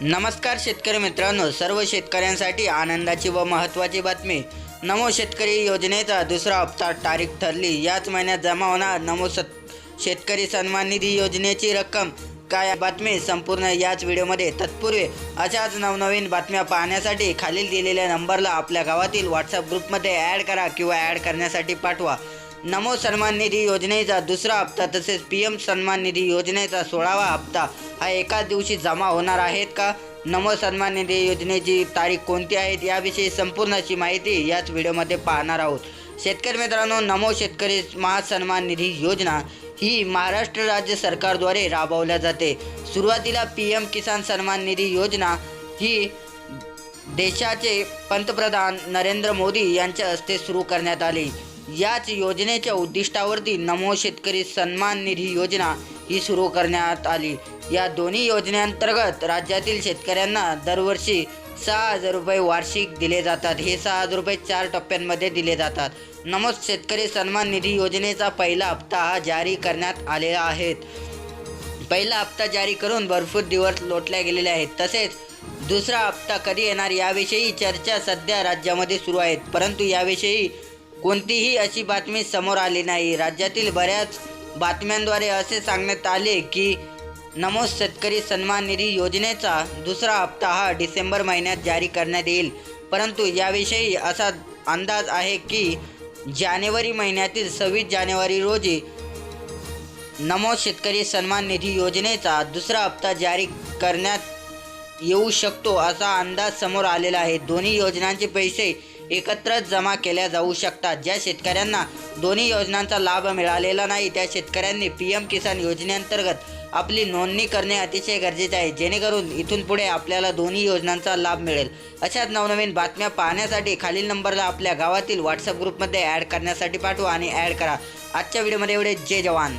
नमस्कार शेतकरी मित्रांनो सर्व शेतकऱ्यांसाठी आनंदाची व महत्त्वाची बातमी. नमो शेतकरी योजनेचा दुसरा हप्ता तारीख ठरली. याच महिन्यात जमा होणार नमो सत शेतकरी सन्मान निधी योजनेची रक्कम. काय बातमी? संपूर्ण याच व्हिडिओमध्ये. तत्पूर्वी अशाच नवनवीन बातम्या पाहण्यासाठी खालील दिलेल्या नंबरला आपल्या गावातील व्हॉट्सअप ग्रुपमध्ये ॲड करा किंवा ॲड करण्यासाठी पाठवा. नमो सन्मान निधी योजनेचा दुसरा हप्ता तसेच पी एम सन्मान निधी योजनेचा सोळावा हप्ता हा एकाच दिवशी जमा होणार आहेत का? नमो सन्मान निधी योजनेची तारीख कोणती आहे? याविषयी संपूर्ण अशी माहिती याच व्हिडिओमध्ये पाहणार आहोत. शेतकरी मित्रांनो नमो शेतकरी महासन्मान निधी योजना ही महाराष्ट्र राज्य सरकारद्वारे राबवल्या जाते. सुरुवातीला पी एम किसान सन्मान निधी योजना ही देशाचे पंतप्रधान नरेंद्र मोदी यांच्या हस्ते सुरू करण्यात आली. याच योजनेच्या उद्दिष्टावरती नमो शेतकरी सन्मान निधी योजना ही सुरू करण्यात आली. या दोन्ही योजनेअंतर्गत राज्यातील शेतकऱ्यांना दरवर्षी सहा हजार रुपये वार्षिक दिले जातात. हे सहा हजार रुपये चार टप्प्यांमध्ये दिले जातात. नमो शेतकरी सन्मान निधी योजनेचा पहिला हप्ता हा जारी करण्यात आलेला आहे. पहिला हप्ता जारी करून भरपूर दिवस लोटल्या गेलेले आहेत. तसेच दुसरा हप्ता कधी येणार याविषयी चर्चा सध्या राज्यामध्ये सुरू आहेत. परंतु याविषयी कोणतीही अशी बातमी समोर आली नाही. राज्यातील बऱ्याच बातम्यांद्वारे असे सांगण्यात आले की नमो शेतकरी सन्मान निधी योजनेचा दुसरा हप्ता हा डिसेंबर महिन्यात जारी करण्यात येईल. परंतु याविषयी असा अंदाज आहे की जानेवारी महिन्यातील सव्वीस जानेवारी रोजी नमो शेतकरी सन्मान निधी योजनेचा दुसरा हप्ता जारी करण्यात येऊ शकतो असा अंदाज समोर आलेला आहे. दोन्ही योजनांचे पैसे एकत्रच जमा केल्या जाऊ शकतात. ज्या शेतकऱ्यांना दोन्ही योजनांचा लाभ मिळालेला नाही त्या शेतकऱ्यांनी पी एम किसान योजनेअंतर्गत आपली नोंदणी करणे अतिशय गरजेचे आहे. जेणेकरून इथून पुढे आपल्याला दोन्ही योजनांचा लाभ मिळेल. अशाच नवनवीन बातम्या पाहण्यासाठी खालील नंबरला आपल्या गावातील व्हॉट्सअप ग्रुपमध्ये ॲड करण्यासाठी पाठवा आणि ॲड करा. आजच्या व्हिडिओमध्ये एवढे जय जवान.